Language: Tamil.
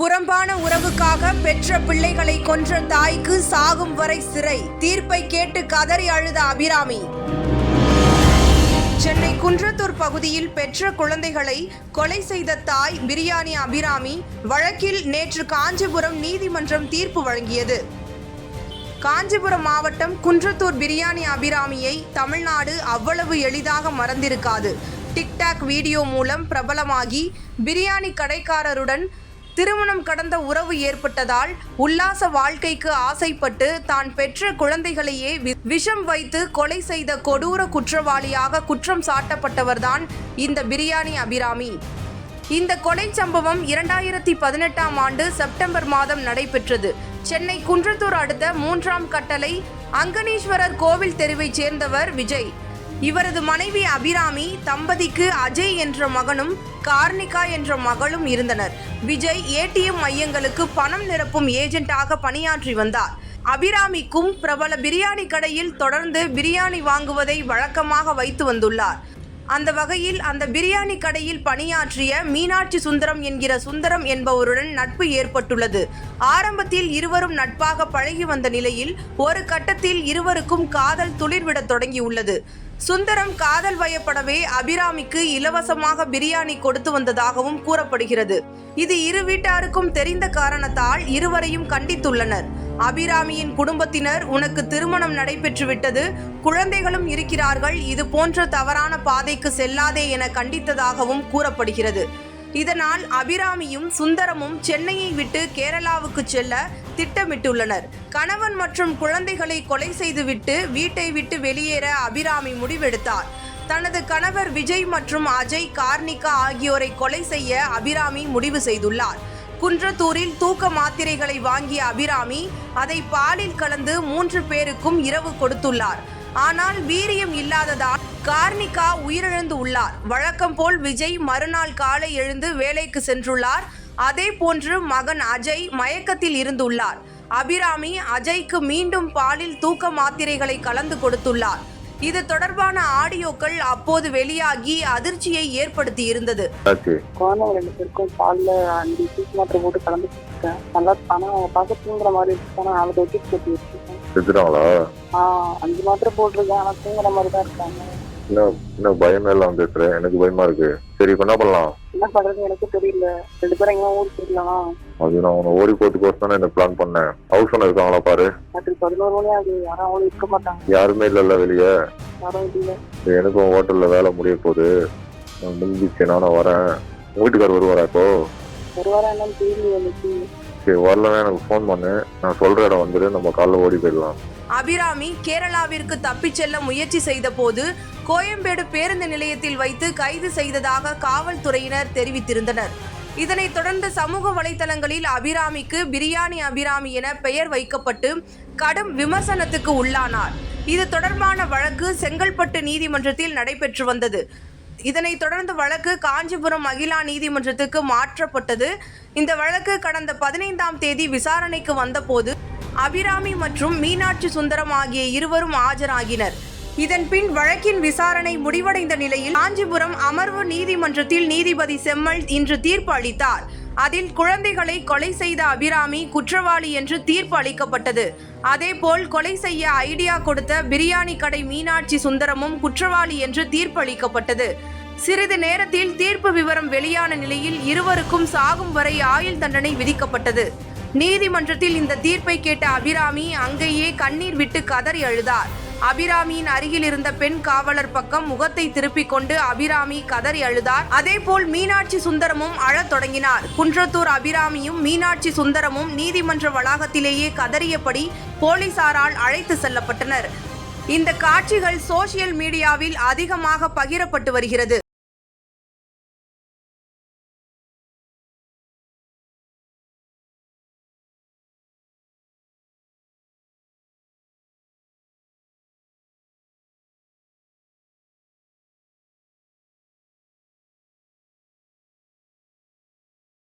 புறம்பான உறவுக்காக பெற்ற பிள்ளைகளை கொன்ற தாய்க்கு சாகும் வரை சிறை. தீர்ப்பை கேட்டு கதறி அழுத அபிராமி. சென்னை குன்றத்தூர் பகுதியில் பெற்ற குழந்தைகளை கொலை செய்த தாய் பிரியாணி அபிராமி வழக்கில் நேற்று காஞ்சிபுரம் நீதிமன்றம் தீர்ப்பு வழங்கியது. காஞ்சிபுரம் மாவட்டம் குன்றத்தூர் பிரியாணி அபிராமியை தமிழ்நாடு அவ்வளவு எளிதாக மறந்திருக்காது. டிக்டாக் வீடியோ மூலம் பிரபலமாகி பிரியாணி கடைக்காரருடன் திருமணம் கடந்த உறவு ஏற்பட்டதால் உல்லாச வாழ்க்கைக்கு ஆசைப்பட்டு தான் பெற்ற குழந்தைகளையே வி- விஷம் வைத்து கொலை செய்த கொடூர குற்றவாளியாக குற்றம் சாட்டப்பட்டவர்தான் இந்த பிரியாணி அபிராமி. இந்த கொலை சம்பவம் இரண்டாயிரத்தி பதினெட்டாம் ஆண்டு செப்டம்பர் மாதம் நடைபெற்றது. சென்னை குன்றத்தூர் அடுத்த மூன்றாம் கட்டளை அங்கனீஸ்வரர் கோவில் தெருவைச் சேர்ந்தவர் விஜய். இவரது மனைவி அபிராமி தம்பதிக்கு அஜய் என்ற மகனும் கார்னிகா என்ற மகளும் இருந்தனர். விஜய் ஏடிஎம் மையங்களுக்கு பணம் நிரப்பும் ஏஜென்ட்டாக பணியாற்றி வந்தார். அபிராமிக்கும் பிரபல பிரியாணி கடையில் தொடர்ந்து பிரியாணி வாங்குவதை வழக்கமாக வைத்து வந்துள்ளார். அந்த வகையில் அந்த பிரியாணி கடையில் பணியாற்றிய மீனாட்சி சுந்தரம் என்கிற சுந்தரம் என்பவருடன் நட்பு ஏற்பட்டுள்ளது. ஆரம்பத்தில் இருவரும் நட்பாக பழகி வந்த நிலையில் ஒரு கட்டத்தில் இருவருக்கும் காதல் துளிர்விடத் தொடங்கியுள்ளது. சுந்தரம் காதல் வயப்படவே அபிராமிக்கு இலவசமாக பிரியாணி கொடுத்து வந்ததாகவும் கூறப்படுகிறது. இது இரு வீட்டாருக்கும் தெரிந்த காரணத்தால் இருவரையும் கண்டித்துள்ளனர். அபிராமியின் குடும்பத்தினர் உனக்கு திருமணம் நடைபெற்று விட்டது குழந்தைகளும் இருக்கிறார்கள். இது போன்ற தவறான பாதைக்கு செல்லாதே என கண்டித்ததாகவும் கூறப்படுகிறது. இதனால் அபிராமியும் சுந்தரமும் சென்னையை விட்டு கேரளாவுக்கு செல்ல திட்டமிட்டுள்ளனர். கணவன் மற்றும் குழந்தைகளை கொலை செய்துவிட்டு வீட்டை விட்டு வெளியேற அபிராமி முடிவெடுத்தார். தனது கணவர் விஜய் மற்றும் அஜய் கார்னிகா ஆகியோரை கொலை செய்ய அபிராமி முடிவு செய்துள்ளார். குன்றத்தூரில் தூக்க மாத்திரைகளை வாங்கிய அபிராமி அதை பாலில் கலந்து மூன்று பேருக்கும் இரவு கொடுத்துள்ளார். ஆனால் வீரியம் இல்லாததால் கார்னிகா உயிரிழந்து உள்ளார். வழக்கம் போல் விஜய் மறுநாள் காலை எழுந்து வேலைக்கு சென்றுள்ளார். அதே போன்று மகன் அஜய் மயக்கத்தில் இருந்துள்ளார். அபிராமி அஜய்க்கு மீண்டும் பாலில் தூக்க மாத்திரைகளை கலந்து கொடுத்துள்ளார். இது தொடர்பான ஆடியோக்கள் அப்போது வெளியாகி அதிர்ச்சியை ஏற்படுத்தி இருந்தது குழந்தைங்க ரெண்டு பேருக்கும் பாலில் அஞ்சு சீஸ் மாத்திரை போட்டு கலந்து கொடுத்துருக்கேன். நல்லா அவங்க பார்க்க தூங்குற மாதிரி இருக்கு. ஆனால் நாலு போட்டு வச்சிருக்கேன். அஞ்சு மாத்திரை போட்டிருக்கேன். ஆனால் தூங்குற மாதிரி தான் இருக்காங்க. இன்னும் இன்னும் பயமே இல்லாம பேசுறேன் எனக்கு பயமா இருக்கு. சரி இப்ப என்ன பண்ணலாம்? என்ன பண்ணுறது எனக்கு தெரியல. ரெண்டு பேரும் எங்கேயும் ஊருக்கு போயிடலாம். அது நான் உன்னை ஓடி போறதுக்கோசம் தானே இந்த பிளான் பண்ணேன். ஹவுஸ் ஓனர் இருக்காங்களா பாரு. ராத்திரி பதினோரு மணி ஆகுது. யாரும் அவங்களும் இருக்க மாட்டாங்க. யாருமே இல்லைல்ல வெளியே. யாரும் இல்லை. எனக்கும் ஹோட்டல்ல வேலை முடிய போகுது. நான் முடிஞ்சிச்சு நானும் வரேன். உங்க வீட்டுக்கார் வருவாரா இப்போ? ஒரு வாரம் என்னன்னு தெரியல எனக்கு. சரி வரலன்னா எனக்கு ஃபோன் பண்ணு. நான் சொல்ற இடம் வந்துரு. நம்ம காலைல ஓடி போயிடலாம். அபிராமி கேரளாவிற்கு தப்பிச் செல்ல முயற்சி செய்தபோது கோயம்பேடு பேருந்து நிலையத்தில் வைத்து கைது செய்ததாக காவல்துறையினர் தெரிவித்திருந்தனர். இதனைத் தொடர்ந்து சமூக வலைதளங்களில் அபிராமிக்கு பிரியாணி அபிராமி என பெயர் வைக்கப்பட்டு கடும் விமர்சனத்துக்கு உள்ளானார். இது தொடர்பான வழக்கு செங்கல்பட்டு நீதிமன்றத்தில் நடைபெற்று வந்தது. இதனைத் தொடர்ந்து வழக்கு காஞ்சிபுரம் மகிழா நீதிமன்றத்துக்கு மாற்றப்பட்டது. இந்த வழக்கு கடந்த பதினைந்தாம் தேதி விசாரணைக்கு வந்தபோது அபிராமி மற்றும் மீனாட்சி சுந்தரம் ஆகிய இருவரும் ஆஜராகினர். இதன் பின் வழக்கின் விசாரணை முடிவடைந்த நிலையில் காஞ்சிபுரம் அமர்வு நீதிமன்றத்தில் நீதிபதி செம்மல் இன்று தீர்ப்பு அளித்தார். அதில் குழந்தைகளை கொலை செய்த அபிராமி குற்றவாளி என்று தீர்ப்பு அளிக்கப்பட்டது. அதேபோல் கொலை செய்ய ஐடியா கொடுத்த பிரியாணி கடை மீனாட்சி சுந்தரமும் குற்றவாளி என்று தீர்ப்பு அளிக்கப்பட்டது. சிறிது நேரத்தில் தீர்ப்பு விவரம் வெளியான நிலையில் இருவருக்கும் சாகும் வரை ஆயுள் தண்டனை விதிக்கப்பட்டது. நீதிமன்றத்தில் இந்த தீர்ப்பை கேட்ட அபிராமி அங்கேயே கண்ணீர் விட்டு கதறி அழுதார். அபிராமியின் அருகில் இருந்த பெண் காவலர் பக்கம் முகத்தை திருப்பிக் கொண்டு அபிராமி கதறி அழுதார். அதேபோல் மீனாட்சி சுந்தரமும் அழத் தொடங்கினார். குன்றத்தூர் அபிராமியும் மீனாட்சி சுந்தரமும் நீதிமன்ற வளாகத்திலேயே கதறியபடி போலீசாரால் அழைத்து செல்லப்பட்டனர். இந்த காட்சிகள் சோசியல் மீடியாவில் அதிகமாக பகிரப்பட்டு வருகிறது.